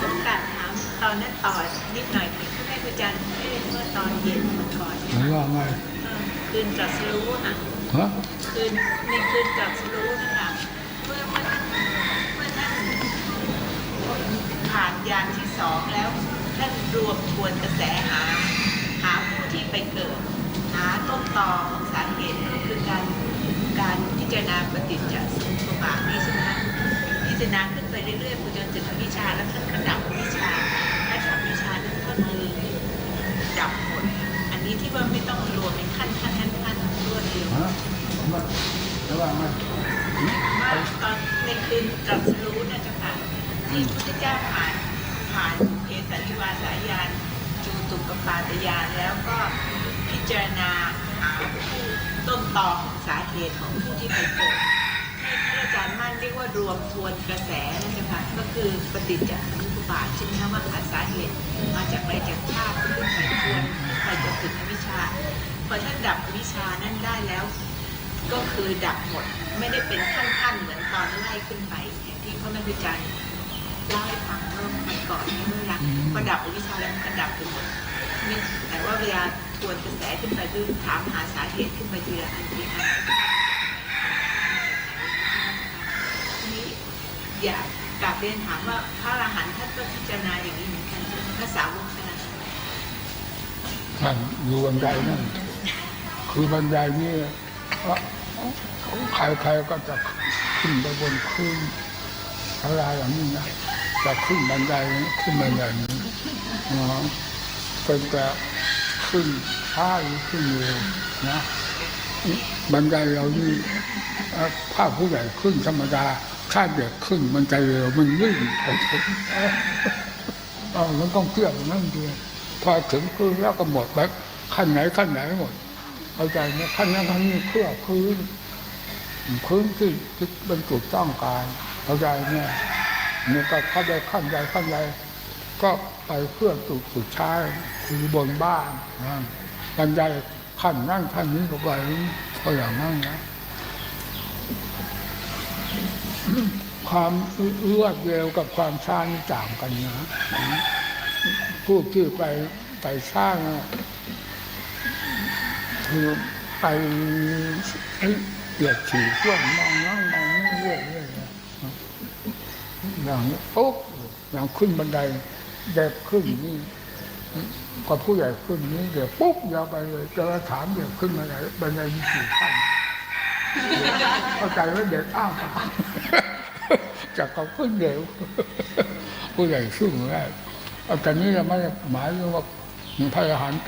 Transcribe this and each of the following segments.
ผมกะถามตอนนั้นต่อนิดหน่อยที่แม่ครูจันทร์ให้เมื่อตอนเย็นเมื่อก่อนหรือว่าไงคืนตรัสรู้ค่ะฮะคืนในคืนตรัสรู้นะคะเมื่อเมื่อท่านเมื่อท่านผ่านยานที่สองแล้วท่านรวมทวนกระแสหา หาผู้ที่ไปเกิด หาต้นตอของสาเหตุก็คือการการ จารณาปฏิจจสมุปบาทนี่ใช่ไหมพิจารณาขึ้นไปเรื่อยๆจนถึงอวิชชาแล้วท่านก็ดับวิชาและดับวิชานั้นก็คือดับหมดอันนี้ที่ว่าไม่ต้องรวมเป็นขั้นขั้นขั้นขั้นรวดเดียวฮะมันหว่าไงว่าตอนในคืนตรัสรู้นะเจ้าค่ะที่พระพุทธเจ้าผ่านผ่านเพสันนิวาสายานจูตุปปาตยานแล้วก็พิจารณาหาผู้ ต้นตอของสาเหตุของผู้ที่ไปเกิดที่พระอาจารย์มั่นเรียกว่ารวมทวนกระแสนะเจ้าค่ะก็คือปฏิจจสมุปบาทใช่ไหมคะว่าหาสาเหตุมาจากอะไรจากชาติขึ้นไปทวนขึ้นไปจนถึงอวิชชาพอท่านดับวิชชานั้นได้แล้ว ก็คือดับหมดไม่ได้เป็นขั้นๆเหมือนตอนไล่ขึ้นไปอย่างที่พระแม่พิจารณ์เล่าให้ฟังเมื่อมันก่อนนี่เมื่อรักพอดับวิชชาแล้วมันก็ดับไปหมดแต่ว่าเวลา ทวนกระแสขึ้นไปคือถามหาสาเหตุขึ้นไปทีละอันทีละอันนี้อยากกลับเรียนถามว่าพระอรหันต์ท่านก็พิจารณาอย่างนี้เหมือนกันใช่ไหมพระสาวกขนาดนั้นท่านอยู่บรรยายนั่นคือบรรยายนี่ใครๆก็จะขึ้นไปบนขึ้นอะไรอย่างนี้นะจะขึ้นบันไดขึ้นบันไดนี้อ๋อเป็นแต่ ขึ้นช้าหรือขึ้นเร็วนะบันไดเรานี่ผ้าผู้ใหญ่ขึ้นธรรมดาถ้าเด็กขึ้นมันจเร็วมันวิ่งไปเออมันต้องเชื่อมนนั่นเดียวพอถึงพื้นแล้วก็หมดแบบขั้นไหนขั้นไหนหมดเข้าใจไหมขั้นนั้นขั้นนี้เพื่อพื้นพื้นที่ที่เป็นจุต้องการเข้าใจเนี่ยนี่ก็เข้าใจขั้นใดขั้นใด ก็ไปเพื่อจุดสุดท้ายคือบนบ้านนะบันไดขั้นนั่นขั้นนี้ก็ไปก็อย่างนั้นนะความรวดเร็วกับความช้านี่ต่างกันนะผู้ที่ไปไปสร้างคือไปเกียดฉี่ช่วงมองนั่งมองนี่เรื่อยเรื่อยๆอย่างนี้ปุ๊บอย่างขึ้นบันได เด็กขึ้นนี่ก็ผู้ใหญ่ขึ้นนี่เดี๋ยวปุ๊บยาวไปเลยจะถามเด็กขึ้นบันไดบันไดมีกี่ขั้นเข้าใจว่าเด็กอ้าวจากเขาขึ้นเร็วผู้ใหญ่ขึ้นแรกเอาแต่นี้เราไม่หมายว่าพระอรหันต์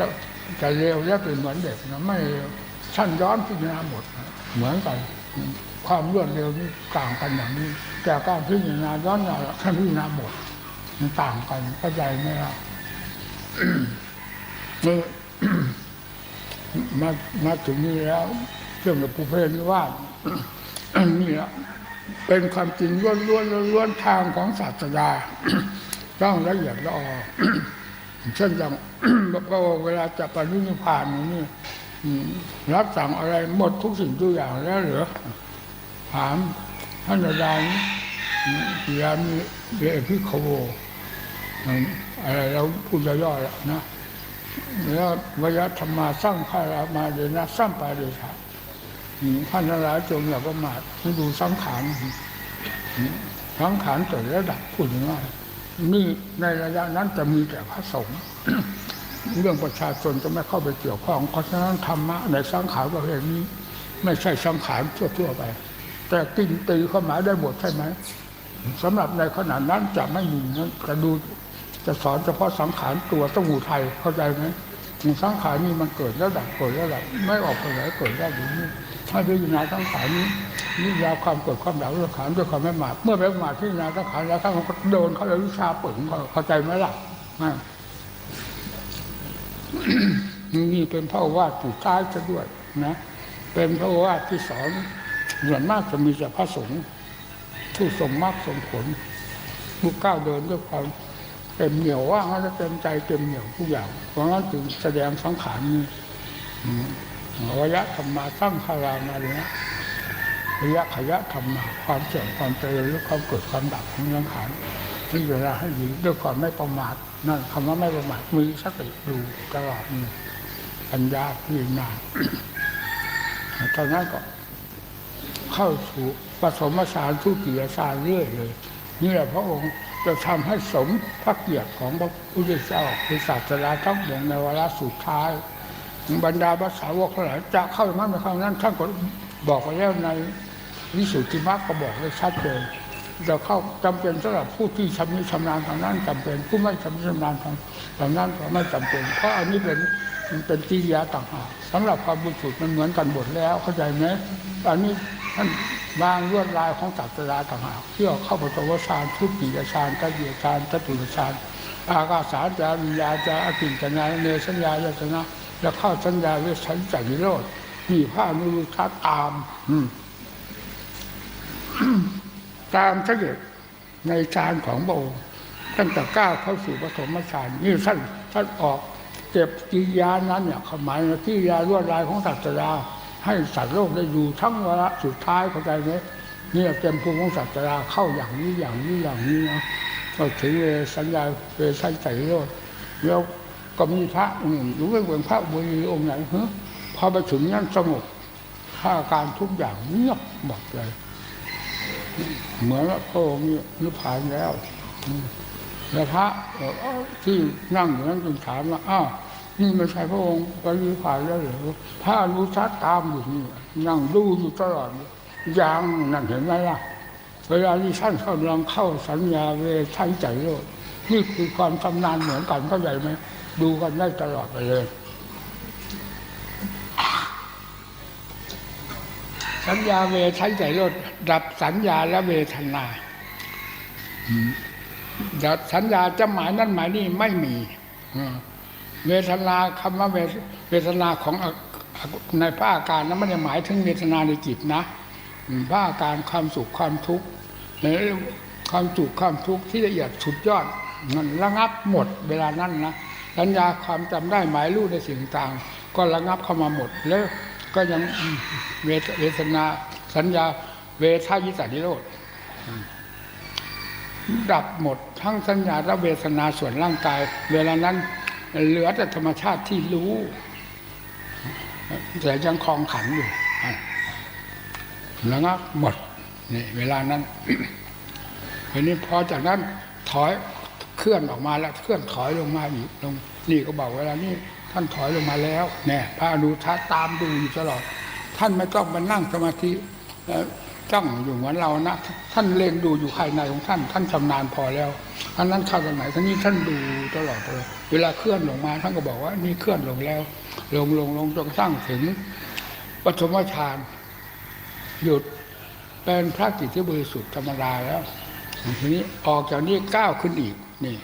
จะเร็วและเป็นเหมือนเด็กนะไม่ชั้นย้อนพิจารณาหมด เหมือนกัน ความรวดเร็วนี่ต่างกันอย่างนี้แต่การพิจารณาย้อนหลังท่านพิจารณาหมด มันต่างกันเข้าใจไหมล่ะเมื่อมามาถึงนี่แล้วเรื่องกับผู้เพนิวาสนี่ละเป็นความจริงล้วนล้วนๆล้วนๆทางของศาสดาต้องละเอียดละออเช่นอย่างพระเวลาจะปรินิพพานนี่อืมรับสั่งอะไรหมดทุกสิ่งทุกอย่างแล้วเหรอถามท่านอาจารย์ ยามีเอพิโคโวอะไรเราพูดย่อๆนะแล้ววยธรรมาสร้างข้ารามาเดนะสร้างปาเดชะท่านทั้งหลายจงอย่าประมาทให้ดูสังขารสังขารเกิดระดับพูดง่ายนี่ในระยะนั้นจะมีแต่พระสงฆ์เรื่องประชาชนจะไม่เข้าไปเกี่ยวข้อง เพราะฉะนั้นธรรมะในสังขารประเภทนี้ ไม่ใช่สังขารทั่วๆไป แต่กินตีเข้ามาได้หมดใช่ไหม สำหรับในขณะนั้นจะไม่มีนั้นจะดูจะสอนเฉพาะสังขารตัวสมุทัยเข้าใจไหมสังขารนี่มันเกิดแล้วดับเกิดแล้วดับไม่ออกไปไหนเกิดได้อยู่นี่ถ้าพิจารณาสังขารนี้นี่ยาความเกิดความดับสังขารด้วยความไม่มาเมื่อไม่มาทพิจารณาสังขารแล้วทั้งมันก็โดนเขาเลยวิชาปึงเข้าใจไหมล่ะนี่เป็นพระโอวาทสุดท้ายจะด้วยนะ เป็นพระโอวาทที่สอนส่วนมากจะมีแต่พระสงฆ์ ผู้ทรงมรรคทรงผลผู้ก้าวเดินด้วยความเต็มเหนียวว่างแล้วเต็มใจเต็มเหนียวทุกอย่างเพราะงั้นถึงแสดงสังขารนี้อืมอวยะธรรมาสร้างคารามาเลยนะระยะขยะธรรมะความเสื่อมความเจริญหรือความเกิดความดับของสังขารที่เวลาให้ยู่ด้วยความไม่ประมาทนั่นคำว่าไม่ประมาทมีสติดูตลอดนี่ปัญญาพิจารณาตอนนั้นก็เข้าสู่ ปฐมฌานทุติยฌานเรื่อยเลยนี่แหละพระองค์จะทำให้สมพระเกียรติของพระพุทธเจ้าคือศาสนาทั้งหมดในเวลาสุดท้ายบรรดาภาษาวกทั้งหลายจะเข้ามันไม่เข้านั้นท่านก็บอกไปแล้วในวิสุทธิมรรคก็บอกไว้ชัดเจนจะเข้าจำเป็นสำหรับผู้ที่ชำนิชำนาญทางนั้นจำเป็นผู้ไม่ชำนิชำนาญทางทางนั้นก็ไม่จำเป็น เพราะอันนี้เป็นมันเป็นกิริยาต่างหากสำหรับความบริสุทธิ์มันเหมือนกันหมดแล้วเข้าใจไหมอันนี้ ท่านวางลวดลายของศาสนาต่างหากเพื่อเข้าปฐมฌานทุติยฌานตติยฌานจตุตฌานอากาสาจาวิญญาจาอกินจนาเนสัญญายตนะแล้วเข้าสัญญาเวชันจันิโรธมีพระอนุรุทะตามตามเสด็จในฌานของพระองค์ตั้งแต่ก้าวเข้าสู่ปฐมฌานนี่ท่านท่านออกเก็บกิยานั้นเนี่ยความหมายในกิริยาลวดลายของศาสดา ให้สัตว์โลกได้อยู่ทั้งวาระสุดท้ายเข้าใจไหมเนี่ยเต็มภูมิของศาสดาเข้าอย่างนี้อย่างนี้อย่างนี้นะก็ถึงเวสัญญาเวสันใจโลดแล้วก็มีพระรู้ไม่เหมือนพระบุรีองค์ไหนเฮ้พอไปถึงนั้นสงบท่าการทุกอย่างเงียบหมดเลย เหมือนว่าพระองค์นิพพานแล้วแล้วพระที่นั่งอยู่นั้นจึงถามว่าอ้าว นี่ไม่ใช่พระองค์ไปนิพพานแล้วหรือพระอนุชัดตามอยู่นี่นั่งดูอยู่ตลอดยังนั่นเห็นไหมล่ะ เวลาที่ท่านกำลังเข้าสัญญาเวทันใจโลดนี่คือความชำนาญเหมือนกันเข้าใจไหมดูกันได้ตลอดไปเลยสัญญาเวทันใจโลดดับสัญญาและเวทนาดับสัญญาจะหมายนั่นหมายนี่ไม่มีอื เวทนาคำว่าเวทเวทนาของในพระอาการนั้นไม่ได้หมายถึงเวทนาในจิตนะอืมพระอาการความสุขความทุกข์ในความสุขความทุกข์ที่ละเอียดสุดยอดมันระงับหมดเวลานั้นนะสัญญาความจำได้หมายรู้ในสิ่งต่าง ก็ระงับเข้ามาหมดแล้วก็ยังเวทเวทนาสัญญาเวทายิสันิโรธดับหมดทั้งสัญญาและเวทนาส่วนร่างกาย เวลานั้น เหลือแต่ธรรมชาติที่รู้แต่ยังคลองขันอยู่แล้วก็หมดนี่เวลานั้นทีนี้พอจากนั้นถอยเคลื่อนออกมาแล้วเคลื่อนถอยลงมาอีกลงนี่ก็บอกเวลานี้ท่านถอยลงมาแล้วเนี่ยพระอนุทัศตามดูอยู่ตลอด ท่านไม่ต้องมานั่งสมาธิ จ้องอยู่เหมือนเรานะ ท่านเล็งดูอยู่ภายในของท่าน ท่านชำนาญพอแล้วอันนั้นเข้าตรงไหนท่านนี้ท่านดูตลอดเลยเวลาเคลื่อนลงมา ท่านก็บอกว่านี่เคลื่อนลงแล้ว ลงลงลงจนกระทั่งถึงปฐมฌานหยุดเป็นพระจิตที่บริสุทธิ์ธรรมดาแล้วทีนี้ออกจากนี้ก้าวขึ้นอีกนี่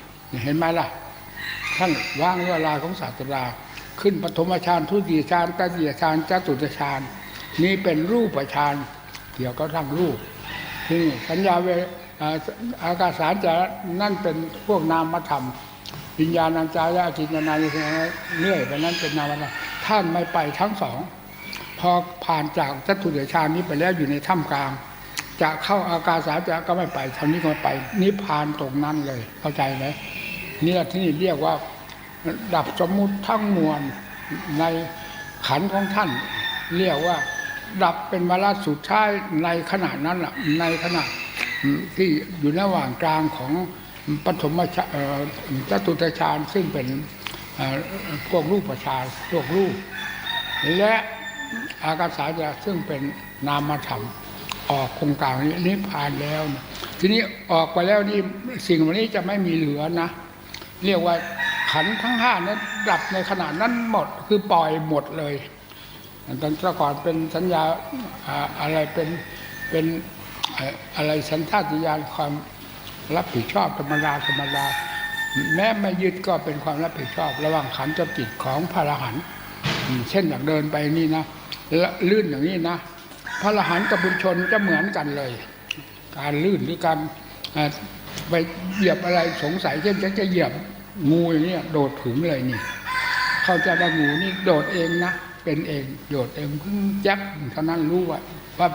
เห็นไหมล่ะ ท่านว่างเวลาของศาสดาขึ้นปฐมฌานทุติยฌานตติยฌานจตุตฌานนี่เป็นรูปฌาน เกี่ยวกับทั้งรูปที่นี่สัญญาเวอาอากาสารจะนั่นเป็นพวกนามธรรมวิญญาณัญจายะจิตนานิเนื่อยไปนั้นเป็นนามธรรมท่านไม่ไปทั้งสอง พอผ่านจากจตุตฌานี้ไปแล้วอยู่ในถ้ำกลาง จะเข้าอากาสารจะก็ไม่ไปทำนี้ก็ไปนิพพานตรงนั้นเลย เข้าใจไหมนี่แหละที่นี่เรียกว่า ดับสมมุติทั้งมวลในขันของท่าน เรียกว่า ดับเป็นวาระสุดท้ายในขณะนั้นแหละในขณะที่อยู่ระหว่างกลางของปฐมฌาจตุตฌานซึ่งเป็นพวกรูปฌานพวกรูป และอากาสาจะซึ่งเป็นนามธรรมออกโครงการนี้นิพพานแล้วนะทีนี้ออกไปแล้วนี่สิ่งเหล่านี้จะไม่มีเหลือนะ เรียกว่าขันทั้งห้านั้นดับในขณะนั้นหมดคือปล่อยหมดเลย ตอนก่อนเป็นสัญญาอะไรเป็นเป็นอะไรสัญชาติญาณความรับผิดชอบธรรมดาธรรมดาแม้ไม่ยึดก็เป็นความรับผิดชอบ ระหว่างขันธ์กับจิตของพระอรหันต์เช่นอย่างเดินไปนี่นะลื่นอย่างนี้นะพระอรหันต์กับบุญชนจะเหมือนกันเลย การลื่นหรือการไปเหยียบอะไรสงสัยเช่นจะจะเหยียบงูอย่างนี้โดดถึงเลยนี่ เขาใจะว่างูนี่โดดเองนะ เป็นเองโยดเองเพิ่งยับเท่านั้นรู้ว่าว่า